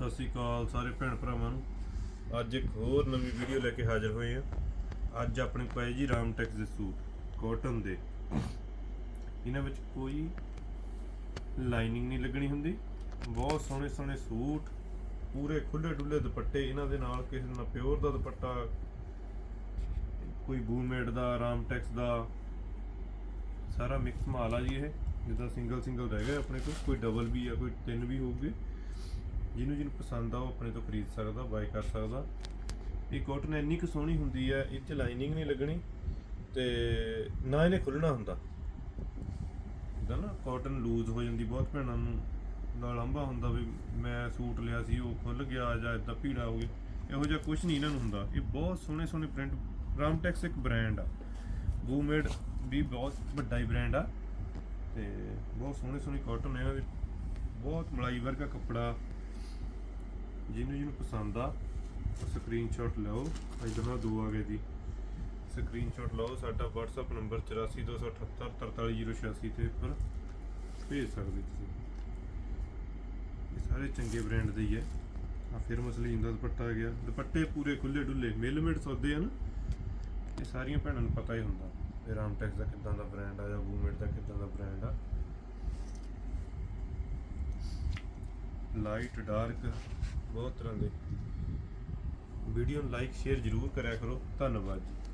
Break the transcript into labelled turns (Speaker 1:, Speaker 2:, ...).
Speaker 1: ਸਤਿ ਸ਼੍ਰੀ ਅਕਾਲ ਸਾਰੇ ਭੈਣ ਭਰਾਵਾਂ ਨੂੰ। ਅੱਜ ਇੱਕ ਹੋਰ ਨਵੀਂ ਵੀਡੀਓ ਲੈ ਕੇ ਹਾਜ਼ਰ ਹੋਏ ਹਾਂ। ਅੱਜ ਆਪਣੇ ਕੋਲ ਹੈ ਜੀ ਰਾਮਟੈਕਸ ਦੇ ਸੂਟ ਕਾਟਨ ਦੇ। ਇਹਨਾਂ ਵਿੱਚ ਕੋਈ ਲਾਈਨਿੰਗ ਨਹੀਂ ਲੱਗਣੀ ਹੁੰਦੀ। ਬਹੁਤ ਸੋਹਣੇ ਸੋਹਣੇ ਸੂਟ, ਪੂਰੇ ਖੁੱਲੇ ਡੁੱਲੇ ਦੁਪੱਟੇ ਇਹਨਾਂ ਦੇ ਨਾਲ, ਕਿਸੇ ਨਾਲ ਪਿਓਰ ਦਾ ਦੁਪੱਟਾ, ਕੋਈ ਬੂਮੇਡ ਦਾ ਰਾਮਟੈਕਸ ਦਾ। ਸਾਰਾ ਮਿਕਸ ਮਾਲ ਆ ਜੀ ਇਹ, ਜਿੱਦਾਂ ਸਿੰਗਲ ਸਿੰਗਲ ਰਹਿ ਗਏ ਆਪਣੇ ਕੋਲ, ਕੋਈ ਡਬਲ ਵੀ ਆ, ਕੋਈ ਤਿੰਨ ਵੀ ਹੋਊਗੇ। ਜਿਹਨੂੰ ਜਿਹਨੂੰ ਪਸੰਦ ਆ, ਉਹ ਆਪਣੇ ਤੋਂ ਖਰੀਦ ਸਕਦਾ ਬਾਏ ਕਰ ਸਕਦਾ। ਇਹ ਕਾਟਨ ਇੰਨੀ ਕੁ ਸੋਹਣੀ ਹੁੰਦੀ ਹੈ ਇਹ 'ਚ ਲਾਈਨਿੰਗ ਨਹੀਂ ਲੱਗਣੀ ਤੇ ਨਾ ਇਹਨੇ ਖੁੱਲਣਾ ਹੁੰਦਾ। ਜਿੱਦਾਂ ਨਾ ਕਾਟਨ ਲੂਜ਼ ਹੋ ਜਾਂਦੀ, ਬਹੁਤ ਭੈਣਾਂ ਨੂੰ ਨਾਲ ਲੰਬਾ ਹੁੰਦਾ ਵੀ ਮੈਂ ਸੂਟ ਲਿਆ ਸੀ, ਉਹ ਖੁੱਲ ਗਿਆ ਜਾਂ ਇਦਾਂ ਭੀੜਾ ਹੋ ਗਿਆ। ਇਹੋ ਜਿਹਾ ਕੁਝ ਨਹੀਂ ਇਹਨਾਂ ਨੂੰ ਹੁੰਦਾ। ਇਹ ਬਹੁਤ ਸੋਹਣੇ ਸੋਹਣੇ ਪ੍ਰਿੰਟ ਰਾਮਟੈਕਸ ਇੱਕ ਬ੍ਰਾਂਡ ਆ। ਬੂਮੇਡ ਵੀ ਬਹੁਤ ਵੱਡਾ ਹੀ ਬ੍ਰਾਂਡ ਆ। ਤੇ ਬਹੁਤ ਸੋਹਣੇ ਸੋਹਣੇ ਕਾਟਨ ਇਹਨਾਂ ਦੇ। ਬਹੁਤ ਮਲਾਈ ਵਰਗਾ ਕੱਪੜਾ। ਜਿਹਨੂੰ ਜਿਹਨੂੰ ਪਸੰਦ ਆ, ਉਹ ਸਕਰੀਨਸ਼ਾਟ ਲਓ। ਇਧਰ ਦੋ ਆ ਗਏ ਦੀ ਸਕਰੀਨਸ਼ਾਟ ਲਓ, ਸਾਡਾ WhatsApp ਨੰਬਰ 8428843086 ਤੇ ਉੱਪਰ ਭੇਜ ਸਕਦੇ ਤੁਸੀਂ। ਇਹ ਸਾਰੇ ਚੰਗੇ ਬ੍ਰਾਂਡ ਦੇ ਹੀ ਹੈ ਆ ਫਿਰ ਮਸਲੀਨ ਦਾ ਦੁਪੱਟਾ ਆ ਗਿਆ। ਦੁਪੱਟੇ ਪੂਰੇ ਖੁੱਲੇ ਡੁੱਲੇ ਮਿਲਮੇਡ ਸੌਦੇ ਹਨ ਇਹ ਸਾਰੀਆਂ ਭੈਣਾਂ ਨੂੰ ਪਤਾ ਹੀ ਹੁੰਦਾ ਇਹ ਰਾਮਟੈਕਸ ਦਾ ਕਿੱਦਾਂ ਦਾ ਬ੍ਰਾਂਡ ਆ ਜਾਂ ਬੂਮੇਡ ਦਾ ਕਿੱਦਾਂ ਦਾ ਬ੍ਰਾਂਡ ਆ। ਲਾਈਟ ਡਾਰਕ ਬਹੁਤ ਤਰ੍ਹਾਂ ਦੇ। ਵੀਡੀਓ ਨੂੰ ਲਾਈਕ ਸ਼ੇਅਰ ਜ਼ਰੂਰ ਕਰਿਆ ਕਰੋ। ਧੰਨਵਾਦ ਜੀ।